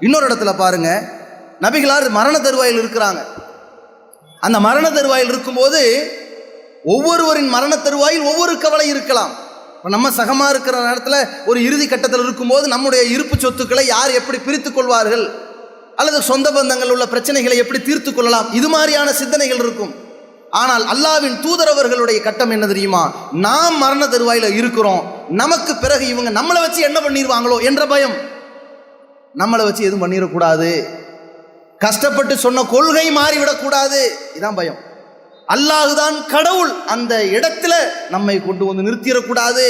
இன்னொரு இடத்துல பாருங்க. நபிகளார் மரண தருவாயில் இருக்கிறாங்க. அந்த மரண தருவாயில் இருக்கும்போது ஒவ்வொருவரின் மரண தருவாயில் ஒவ்வொரு கவலை இருக்கலாம். இப்போ நம்ம சகமா இருக்கிற நேரத்தில் ஒரு இறுதி கட்டத்தில் இருக்கும்போது நம்முடைய இருப்பு சொத்துக்களை யார் எப்படி பிரித்து கொள்வார்கள்? அல்லது சொந்த பந்தங்கள் உள்ள பிரச்சனைகளை எப்படி தீர்த்து கொள்ளலாம்? இது மாதிரியான சிந்தனைகள் இருக்கும். ஆனால் அல்லாவின் தூதரவர்களுடைய கட்டம் என்ன தெரியுமா? நாம் மரண தருவாயில இருக்கிறோம். நமக்கு பிறகு இவங்க நம்மளை வச்சு என்ன பண்ணிடுவாங்களோ என்ற பயம். நம்மளை வச்சு எதுவும் பண்ணிடக்கூடாது. கஷ்டப்பட்டு சொன்ன கொள்கை மாறிவிடக்கூடாது. இதான் பயம். அல்லாஹுதான் கடவுள். அந்த இடத்துல நம்மை கொண்டு வந்து நிறுத்திடக்கூடாது.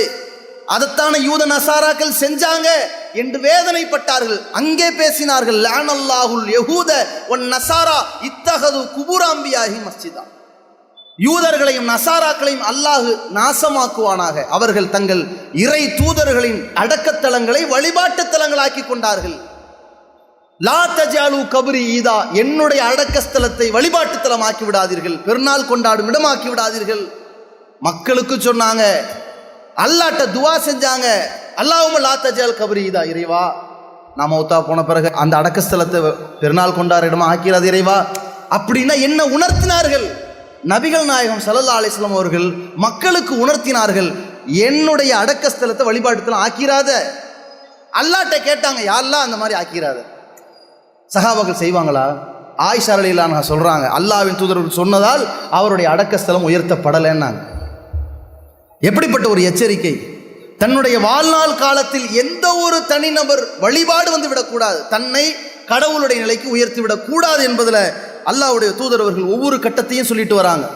அதைத்தான யூத நசாராக்கள் செஞ்சாங்க என்று வேதனைப்பட்டார்கள். அங்கே பேசினார்கள் லானல்லாஹுல் யகூத ஒன் நசாரா இத்தகது குபுராம்பியாகி மஸ்ஜிதா. யூதர்களையும் நசாராக்களையும் அல்லாஹு நாசமாக்குவானாக. அவர்கள் தங்கள் இறை தூதர்களின் அடக்கத்தலங்களை வழிபாட்டு தலங்களாக்கி கொண்டார்கள். லா தஜாலு கபரி ஈதா என்னுடைய அடக்கஸ்தலத்தை வழிபாட்டுத்தலம் ஆக்கி விடாதீர்கள். பெருநாள் கொண்டாடும் இடமாக்கி விடாதீர்கள். மக்களுக்கு சொன்னாங்க அல்லாட்ட துவா செஞ்சாங்க. அல்லாவும் லா தஜால் கபரி ஈதா இறைவா நான் மௌத்தா போன பிறகு அந்த அடக்கஸ்தலத்தை பெருநாள் கொண்டாட இடமா ஆக்கிறாது இறைவா. அப்படின்னா என்ன உணர்த்தினார்கள்? நபிகள் நாயகம் சல்லல்லா அலிஸ்லாம் அவர்கள் மக்களுக்கு உணர்த்தினார்கள் என்னுடைய அடக்கஸ்தலத்தை வழிபாட்டுத்தலம் ஆக்கிறாத அல்லாட்ட கேட்டாங்க யாரெல்லாம் அந்த மாதிரி ஆக்கிறாத சகாபாக்கள் செய்வாங்களா? ஆயிஷா அலிலான சொல்கிறாங்க அல்லாவின் தூதர் சொன்னதால் அவருடைய அடக்கஸ்தலம் உயர்த்தப்படலைன்னாங்க. எப்படிப்பட்ட ஒரு எச்சரிக்கை? தன்னுடைய வாழ்நாள் காலத்தில் எந்த ஒரு தனிநபர் வழிபாடு வந்து விடக்கூடாது தன்னை கடவுளுடைய நிலைக்கு உயர்த்தி விடக்கூடாது என்பதில் அல்லாஹ்வுடைய தூதரவர்கள் ஒவ்வொரு கட்டத்தையும் சொல்லிட்டு வராங்க.